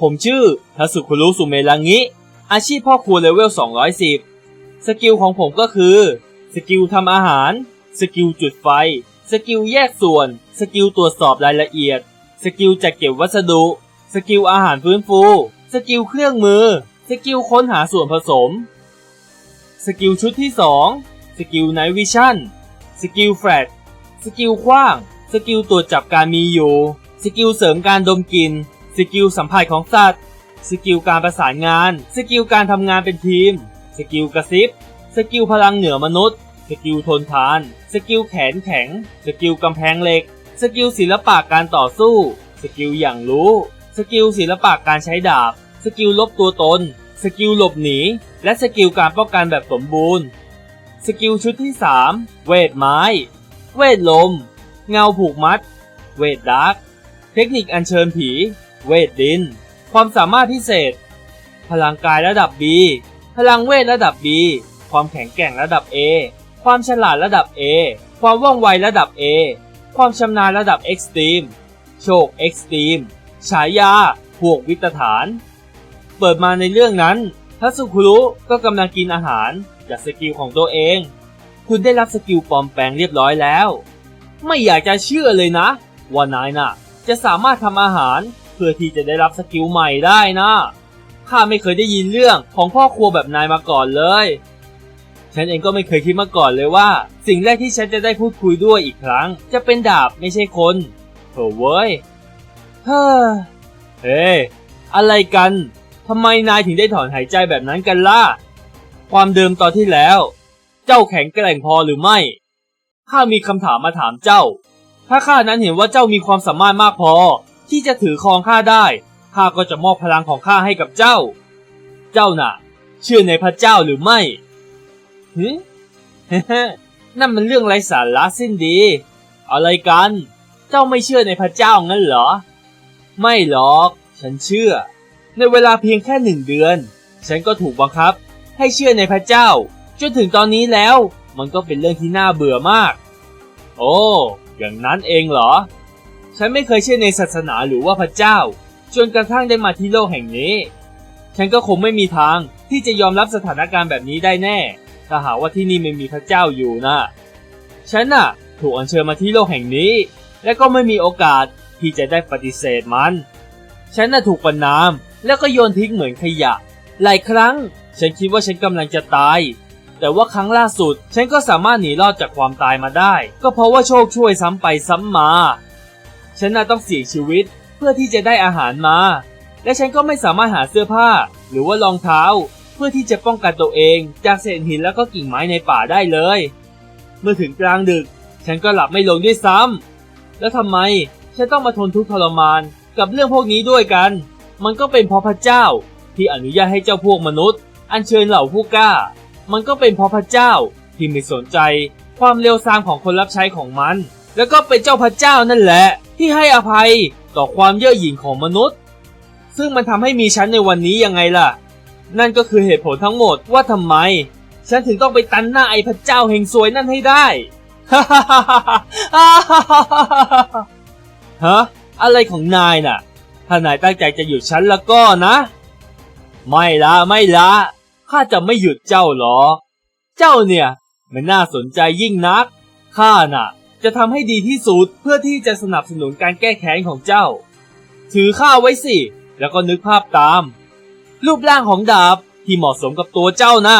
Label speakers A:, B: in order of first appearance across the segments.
A: ผมชื่อทัสุคุรุสุเมรังิ อาชีพพ่อครัวเลเวล 210 สกิลของผมก็คือ สกิลทำอาหาร สกิลจุดไฟ สกิลแยกส่วน สกิลตรวจสอบรายละเอียด สกิลจัดเก็บวัสดุ สกิลอาหารฟื้นฟู สกิลเครื่องมือ สกิลค้นหาส่วนผสม สกิลชุดที่ 2 สกิลไนวิชั่น สกิลแฟลชสกิลขว้าง สกิลตรวจจับการมีอยู่ สกิลเสริมการดมกลิ่น สกิลสัมผัสของสัตว์ สกิลการประสานงาน สกิลการทำงานเป็นทีม สกิลกระซิบ สกิลพลังเหนือมนุษย์ สกิลทนทาน สกิลแขนแข็ง สกิลกำแพงเหล็ก สกิลศิลปะการต่อสู้ สกิลอย่างรู้ สกิลศิลปะการใช้ดาบ สกิลลบตัวตน สกิลหลบหนี และสกิลการป้องกันแบบสมบูรณ์ สกิลชุดที่ 3 เวทไม้ เวทลม เงาผูกมัด เวทดาร์กเทคนิคอัญเชิญผี เวทดิน ความสามารถพิเศษ พลังกายระดับ B พลังเวทระดับ B ความแข็งแกร่งระดับ A ความฉลาดระดับ A ความว่องไวระดับ A ความชำนาญระดับ Extreme โชค Extreme ฉายาพวกวิตฐาน เปิดมาในเรื่องนั้นทัสุคุรุก็กำลังกินอาหารจากสกิลของตัวเอง คุณได้รับสกิลปลอมแปลงเรียบร้อยแล้ว ไม่อยากจะเชื่อเลยนะ ว่านายน่ะ จะสามารถทำอาหาร พื่อที่จะได้รับสกิลใหม่ได้นะข้าไม่เคยได้ยินเรื่องของพ่อครัวแบบนายมาก่อนเลย ฉันเองก็ไม่เคยคิดมาก่อนเลยว่า สิ่งแรกที่ฉันจะได้พูดคุยด้วยอีกครั้ง จะเป็นดาบไม่ใช่คนโถเว้ยเฮ้อเฮ้อะไรกันทำไมนายถึงได้ถอนหายใจแบบนั้นกันล่ะ ความเดิมตอนที่แล้ว เจ้าแข็งแกร่งพอหรือไม่ ข้ามีคำถามมาถามเจ้า ถ้าข้านั้นเห็นว่าเจ้ามีความสามารถมากพอ ที่จะถือครองข้าได้ ข้าก็จะมอบพลังของข้าให้กับเจ้า เจ้าน่ะ เชื่อในพระเจ้าหรือไม่ฮึนั่นมันเรื่องไร้สาระสิ้นดี อะไรกัน เจ้าไม่เชื่อในพระเจ้างั้นเหรอ ไม่หรอก ฉันเชื่อ ในเวลาเพียงแค่หนึ่งเดือน ฉันก็ถูกบังคับ ให้เชื่อในพระเจ้า จนถึงตอนนี้แล้ว มันก็เป็นเรื่องที่น่าเบื่อมาก โอ้ อย่างนั้นเองเหรอ ฉันไม่เคยเชื่อในศาสนาหรือว่าพระเจ้า จนกระทั่งได้มาที่โลกแห่งนี้ ฉันก็คงไม่มีทางที่จะยอมรับสถานการณ์แบบนี้ได้แน่ถ้าหากว่าที่นี่ไม่มีพระเจ้าอยู่นะฉันน่ะ ถูกอัญเชิญมาที่โลกแห่งนี้ และก็ไม่มีโอกาสที่จะได้ปฏิเสธมัน ฉันน่ะถูกประนามแล้วก็โยนทิ้งเหมือนขยะ หลายครั้ง ฉันคิดว่าฉันกำลังจะตาย แต่ว่าครั้งล่าสุด ฉันก็สามารถหนีรอดจากความตายมาได้ ก็เพราะว่าโชคช่วยซ้ำไปซ้ำมา ฉันน่ะต้องเสี่ยงชีวิตเพื่อที่จะได้อาหารมา และฉันก็ไม่สามารถหาเสื้อผ้า หรือว่ารองเท้า เพื่อที่จะป้องกันตัวเอง จากเศษหินแล้วก็กิ่งไม้ในป่าได้เลย เมื่อถึงกลางดึก ฉันก็หลับไม่ลงด้วยซ้ำแล้วทำไมฉันต้องมาทนทุกข์ทรมานกับเรื่องพวกนี้ด้วยกัน มันก็เป็นเพราะพระเจ้าที่อนุญาตให้เจ้าพวกมนุษย์ อัญเชิญเหล่าผู้กล้า มันก็เป็นเพราะพระเจ้าที่ไม่สนใจความเลวทรามของคนรับใช้ของมัน แล้วก็เป็นเจ้าพระเจ้านั่นแหละ ที่ให้อภัยต่อความเย่อหยิ่งของมนุษย์ ซึ่งมันทำให้มีฉันในวันนี้ยังไงล่ะ นั่นก็คือเหตุผลทั้งหมดว่าทำไม ฉันถึงต้องไปตันหน้าไอ้พระเจ้าแห่งสวยนั่นให้ได้ฮะอะไรของนายน่ะ ถ้านายตั้งใจจะหยุดฉันแล้วก็นะ ไม่ละไม่ละข้าจะไม่หยุดเจ้าหรอ เจ้าเนี่ย มันน่าสนใจยิ่งนักข้าน่ะ จะทำให้ดีที่สุดเพื่อที่จะสนับสนุนการแก้แค้นของเจ้า ถือข้าไว้สิ แล้วก็นึกภาพตาม รูปร่างของดาบที่เหมาะสมกับตัวเจ้าน่ะ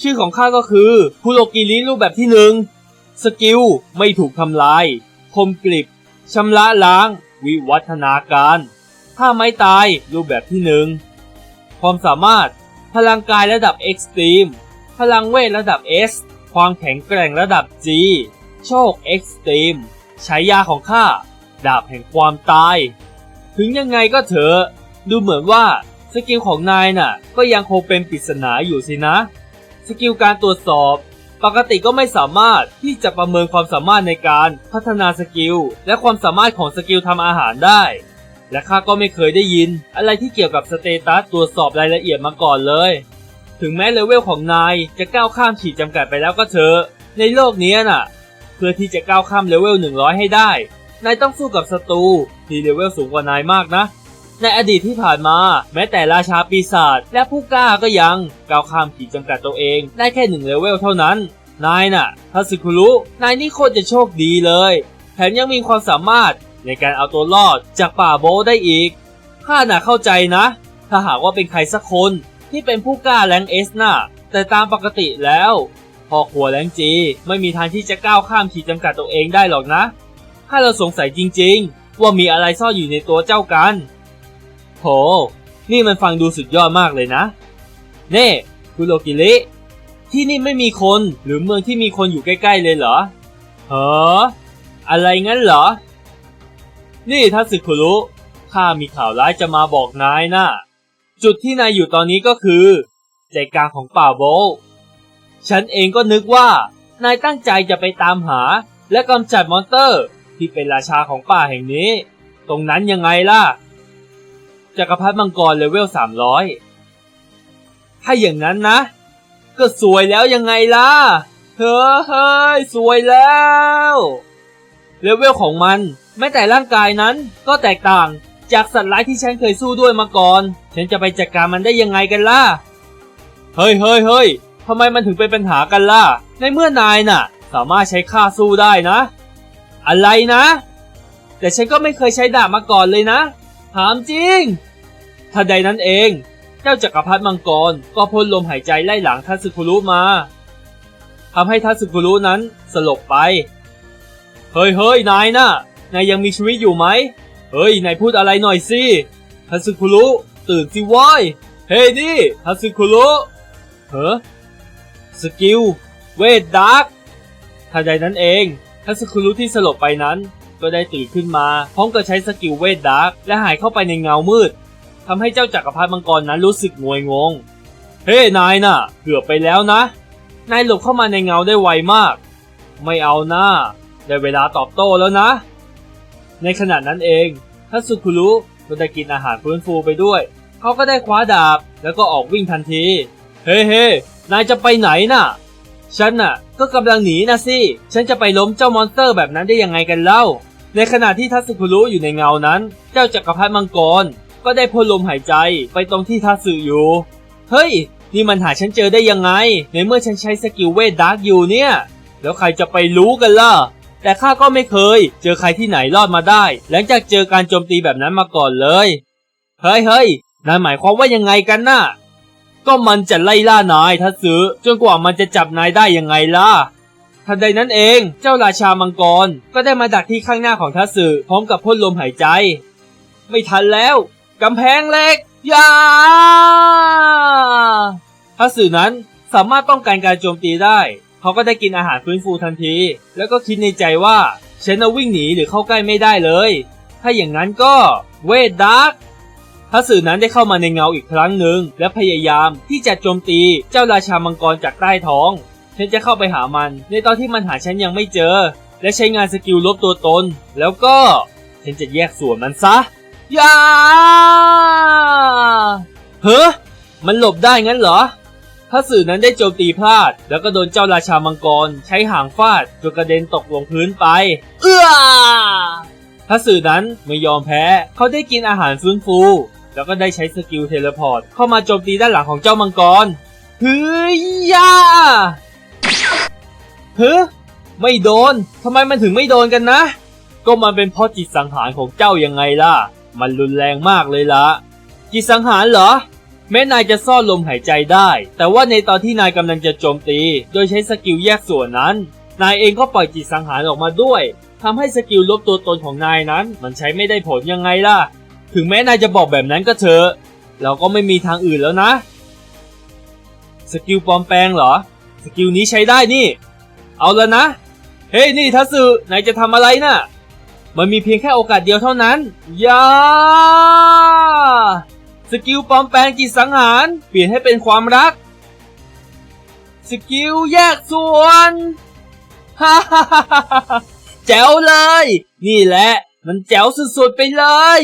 A: ชื่อของข้าก็คือคุโรกิริรูปแบบที่หนึ่งสกิลไม่ถูกทำลาย คมกริบชำระล้าง วิวัฒนาการถ้าไม่ตายรูปแบบที่หนึ่งความสามารถ พลังกายระดับเอ็กซ์ตรีมพลังเวทระดับ S ความแข็งแกร่งระดับ G โชคเอ็กซ์ตรีมฉายาของข้า ดาบแห่งความตาย ถึงยังไงก็เถอะ ดูเหมือนว่าสกิลของนายน่ะ ก็ยังคงเป็นปริศนาอยู่สินะ สกิลการตรวจสอบ ปกติก็ไม่สามารถที่จะประเมินความสามารถในการพัฒนาสกิล และความสามารถของสกิลทำอาหารได้ และข้าก็ไม่เคยได้ยิน อะไรที่เกี่ยวกับสเตตัสตรวจสอบรายละเอียดมาก่อนเลย ถึงแม้เลเวลของนายจะก้าวข้ามขีดจำกัดไปแล้วก็เถอะ ในโลกนี้น่ะ พื่อที่จะก้าวข้ามเลเวล 100 ให้ได้ นายต้องสู้กับศัตรูที่เลเวลสูงกว่านายมากนะ ในอดีตที่ผ่านมา แม้แต่ราชาปีศาจและผู้กล้าก็ยังก้าวข้ามขีดจำกัดตัวเอง ได้แค่หนึ่งเลเวลเท่านั้น นายน่ะทัสึคุรุนายนี่โคตรจะโชคดีเลย แถมยังมีความสามารถในการเอาตัวรอดจากป่าโบได้อีกข้าน่ะเข้าใจนะ ถ้าหากว่าเป็นใครสักคนที่เป็นผู้กล้าแรงเอสน่ะแต่ตามปกติแล้ว พ่อครัวแรงจีไม่มีทางที่จะก้าวข้ามขีดจำกัดตัวเองได้หรอกนะ ถ้าเราสงสัยจริงๆ ว่ามีอะไรซ่อนอยู่ในตัวเจ้ากัน โห นี่มันฟังดูสุดยอดมากเลยนะ เน่คุโรกิริที่นี่ไม่มีคนหรือเมืองที่มีคนอยู่ใกล้ๆเลยเหรอเหรออะไรงั้นเหรอ นี่ทัสึคุรุข้ามีข่าวร้ายจะมาบอกนายนะจุดที่นายอยู่ตอนนี้ก็คือใจกลางของป่าโบ ฉันเองก็นึกว่านายตั้งใจจะไปตามหา และกำจัดมอนเตอร์ ที่เป็นราชาของป่าแห่งนี้ ตรงนั้นยังไงล่ะจักรพรรดิมังกรเลเวล300ถ้าอย่างนั้นนะ ก็สวยแล้วยังไงล่ะเฮ้ยเฮ้ยสวยแล้วเลเวลของมันแม้แต่ร่างกายนั้นก็แตกต่างจากสัตว์ร้ายที่ฉันเคยสู้ด้วยมาก่อน ฉันจะไปจัดการมันได้ยังไงกันล่ะ เฮ้ยเฮ้ยเฮ้ย ทำไมมันถึงเป็นปัญหากันล่ะ ในเมื่อนายน่ะ สามารถใช้ค่าสู้ได้นะ อะไรนะ แต่ฉันก็ไม่เคยใช้ดาบมาก่อนเลยนะ ถามจริงทันใดนั้นเอง เจ้าจักรพรรดิมังกรก็พ่นลมหายใจไล่หลังทัสึคุรุมาทำให้ทัสึคุรุนั้นสลบไป เฮ้ยเฮ้ยนายน่ะ นายยังมีชีวิตอยู่ไหม เฮ้ย นายพูดอะไรหน่อยสิทัสึคุรุตื่นสิวายเฮ้ยนี่ทัสึคุรุเฮ้ สกิล เวทดาร์กทันใดนั้นเองทัสึคุรุที่สลบไปนั้น ก็ได้ตื่นขึ้นมา พร้อมกับใช้สกิลเวทดาร์กและหายเข้าไปในเงามืดทำให้เจ้าจักรพรรดิมังกรนั้นรู้สึกงวยงง เฮ้ นายน่ะ เกือบไปแล้วนะ นายหลบเข้ามาในเงาได้ไวมาก ไม่เอาหน้า ได้เวลาตอบโต้แล้วนะ ในขณะนั้นเองทัสึคุรุก็ได้กินอาหารฟื้นฟูไปด้วย เขาก็ได้คว้าดาบแล้วก็ออกวิ่งทันที เฮ้เฮ้ นายจะไปไหนน่ะ ฉันน่ะ ก็กำลังหนีนะสิ ฉันจะไปล้มเจ้ามอนสเตอร์แบบนั้นได้ยังไงกันเล่า ในขณะที่ทัสึคุรุอยู่ในเงานั้น เจ้าจักรพรรดิมังกร ก็ได้พ่นลมหายใจไปตรงที่ทัสึอยู่ เฮ้ย นี่มันหาฉันเจอได้ยังไง ในเมื่อฉันใช้สกิลเวทดาร์กอยู่เนี่ย แล้วใครจะไปรู้กันล่ะ แต่ข้าก็ไม่เคย เจอใครที่ไหนรอดมาได้ หลังจากเจอการโจมตีแบบนั้นมาก่อนเลย เฮ้ยเฮ้ยนายหมายความว่ายังไงกันน่ะ ก็มันจะไล่ล่านายทัศอจนกว่ามันจะจับนายได้ยังไงล่ะทันใดนั้นเองเจ้าราชามังกรก็ได้มาดักที่ข้างหน้าของทัศอพร้อมกับพ่นลมหายใจ ไม่ทันแล้วกำแพงเหล็กยาทัศอนั้นสามารถป้องกันการโจมตีได้ เขาก็ได้กินอาหารฟื้นฟูทันที แล้วก็คิดในใจว่าฉันจะวิ่งหนีหรือเข้าใกล้ไม่ได้เลย ถ้าอย่างนั้นก็เวทดาร์ก ทัศนั้นได้เข้ามาในเงาอีกครั้งหนึ่งและพยายามที่จะโจมตีเจ้าราชามังกรจากใต้ท้อง ฉันจะเข้าไปหามัน ในตอนที่มันหาฉันยังไม่เจอ และใช้งานสกิลลบตัวตน แล้วก็ ฉันจะแยกส่วนมันซะยาเฮ้อมันหลบได้งั้นเหรอทัศนั้นได้โจมตีพลาด แล้วก็โดนเจ้าราชามังกร ใช้หางฟาดจนกระเด็นตกลงพื้นไป เอื้อทัศนั้นไม่ยอมแพ้ เขาได้กินอาหารฟื้นฟู แล้วก็ได้ใช้สกิลเทเลพอร์ตเข้ามาโจมตีด้านหลังของเจ้ามังกรเฮ้ยย่าเฮ้ไม่โดนทำไมมันถึงไม่โดนกันนะ ก็มันเป็นเพราะจิตสังหารของเจ้ายังไงล่ะ มันรุนแรงมากเลยละจิตสังหารเหรอ แม้นายจะซ่อนลมหายใจได้ แต่ว่าในตอนที่นายกำลังจะโจมตี โดยใช้สกิลแยกส่วนนั้น นายเองก็ปล่อยจิตสังหารออกมาด้วยทำให้สกิลลบตัวตนของนายนั้น มันใช้ไม่ได้ผลยังไงล่ะ ถึงแม้นายจะบอกแบบนั้นก็เถอะเราก็ไม่มีทางอื่นแล้วนะ สกิลปลอมแปลงเหรอ สกิลนี้ใช้ได้นี่ เอาแล้วนะ เฮ้ยนี่ทัสึนายจะทำอะไรน่ะ มันมีเพียงแค่โอกาสเดียวเท่านั้นอยาสกิลปลอมแปลงจิตสังหาร เปลี่ยนให้เป็นความรัก สกิลแยกส่วนฮ่าฮ่าฮ่าฮ่าแจ๋วเลย นี่แหละ มันแจ๋วสุดๆไปเลย